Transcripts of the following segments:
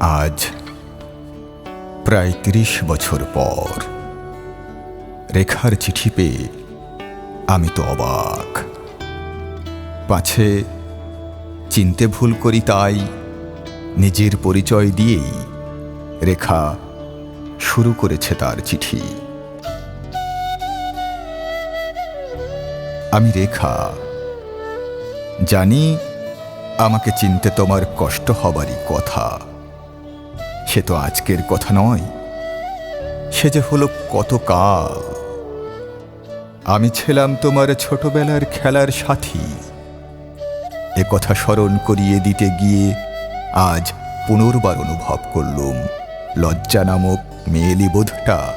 আজ প্রায় তিরিশ বছর পর। রেখার চিঠি পেয়ে আমি তো অবাক। পাছে চিনতে ভুল করি তাই নিজের পরিচয় দিয়েই রেখা শুরু করেছে তার চিঠি। আমি রেখা, জানি আমাকে চিনতে তোমার কষ্ট হবারই কথা। সে তো আজকের কথা নয়। সে যে হলো কত কাল। আমি ছিলাম তোমার ছোটবেলার খেলার সাথী। এ কথা স্মরণ করিয়ে দিতে গিয়ে আজ পুনর্বার অনুভব করলুম। লজ্জা নামক মেয়েলি বোধটা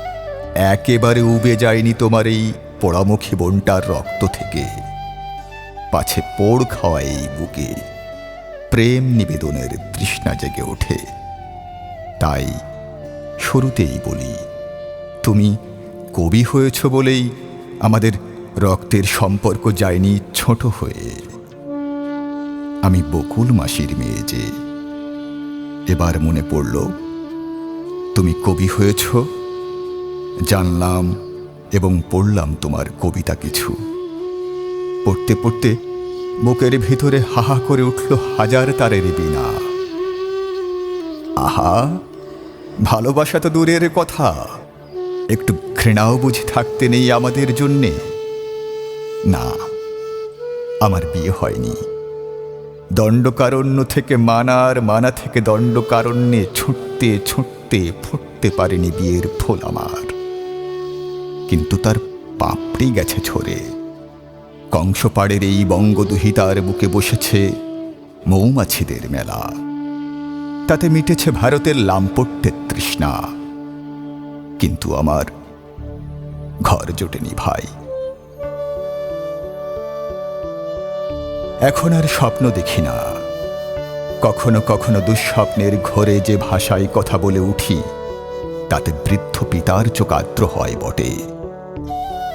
একেবারে উবে যায়নি তোমার এই পোড়ামুখী বোনটার রক্ত থেকে। পাছে পোড় খাওয়া এই বুকে। প্রেম নিবেদনের তৃষ্ণা জেগে ওঠে। তাই শুরুতেই বলি, তুমি কবি হয়েছ বলেই আমাদের রক্তের সম্পর্ক যায়নি ছোট হয়ে। আমি বকুল মাসির মেয়ে যে, এবার মনে পড়ল, তুমি কবি হয়েছ, জানলাম এবং পড়লাম তোমার কবিতা কিছু। পড়তে পড়তে বুকের ভিতরে হাহা করে উঠল হাজার তারের বিনা আহা! ভালোবাসা তো দূরের কথা। একটু ঘৃণাও বুঝি থাকতে নেই আমাদের জন্যে। না, আমার বিয়ে হয়নি। দণ্ডকারণ্য থেকে মানার মানা থেকে দণ্ডকারণ্যে ছুটতে ছুটতে ফুটতে পারেনি বিয়ের ফুল আমার। কিন্তু তার পাপড়ি গেছে ঝরে। কংসপাড়ের এই বঙ্গদুহিতার বুকে বসেছে মৌমাছিদের মেলা। তাতে মিটেছে ভারতের লাম্পট্যের তৃষ্ণা। কিন্তু আমার ঘর জোটেনি ভাই। এখন আর স্বপ্ন দেখি না। কখনো কখনো দুঃস্বপ্নের ঘরে যে ভাষায় কথা বলে উঠি, তাতে বৃদ্ধ পিতার চোকাদ্র হয় বটে।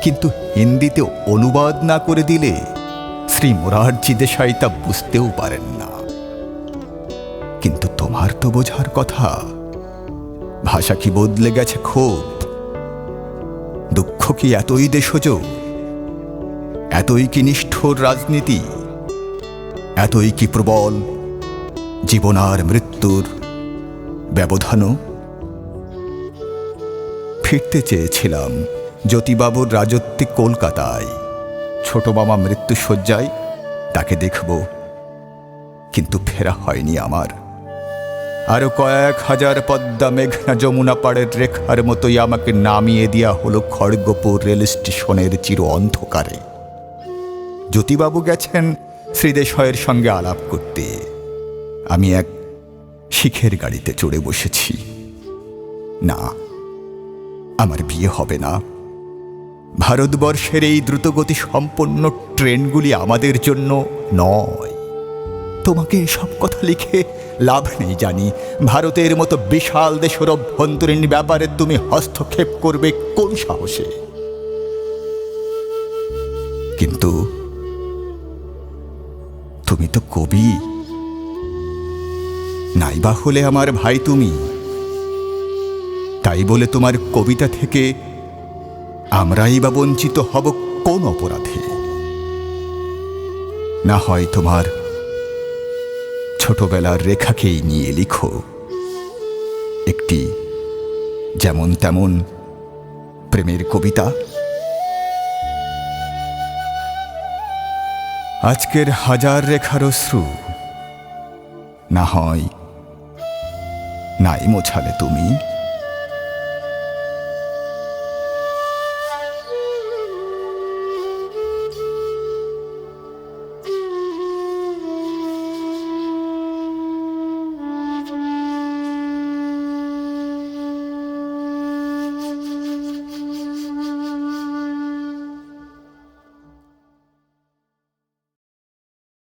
কিন্তু হিন্দিতে অনুবাদ না করে দিলে শ্রী মোরারজি দেশাই তা বুঝতেও পারেন না। তোমার তো বোঝার কথা। ভাষা কি বদলে গেছে খুব দুঃখ কি এতই দেশজ এতই কি নিষ্ঠুর রাজনীতি? এতই কি প্রবল জীবন আর মৃত্যুর ব্যবধানও? ফিরতে চেয়েছিলাম জ্যোতিবাবুর রাজত্বে কলকাতায়। ছোট মামা মৃত্যুসজ্জায় তাকে দেখব, কিন্তু ফেরা হয়নি আমার। আরও কয়েক হাজার পদ্মা মেঘনা যমুনা পাড়ের রেখার মতোই আমাকে নামিয়ে দেওয়া হলো খড়গপুর রেল স্টেশনের চির অন্ধকারে। জ্যোতিবাবু গেছেন শ্রীদেশয়ের সঙ্গে আলাপ করতে। আমি এক শিখের গাড়িতে চড়ে বসেছি। না, আমার বিয়ে হবে না। ভারতবর্ষের এই দ্রুতগতি সম্পন্ন ট্রেনগুলি আমাদের জন্য নয়। তোমাকে এসব কথা লিখে লাভ নেই জানি। ভারতের মতো বিশাল দেশের অভ্যন্তরীণ ব্যাপারে তুমি হস্তক্ষেপ করবে কোন সাহসে? কিন্তু তুমি তো কবি। নাইবা হলে আমার ভাই তুমি। তাই বলে তোমার কবিতা থেকে আমরাই বা বঞ্চিত হব কোন অপরাধে? না হয় তোমার ছোটবেলার রেখাকেই নিয়ে লিখো। একটি যেমন তেমন প্রেমের কবিতা। আজকের হাজার রেখার অশ্রু, না হয় নাই মোছালে তুমি।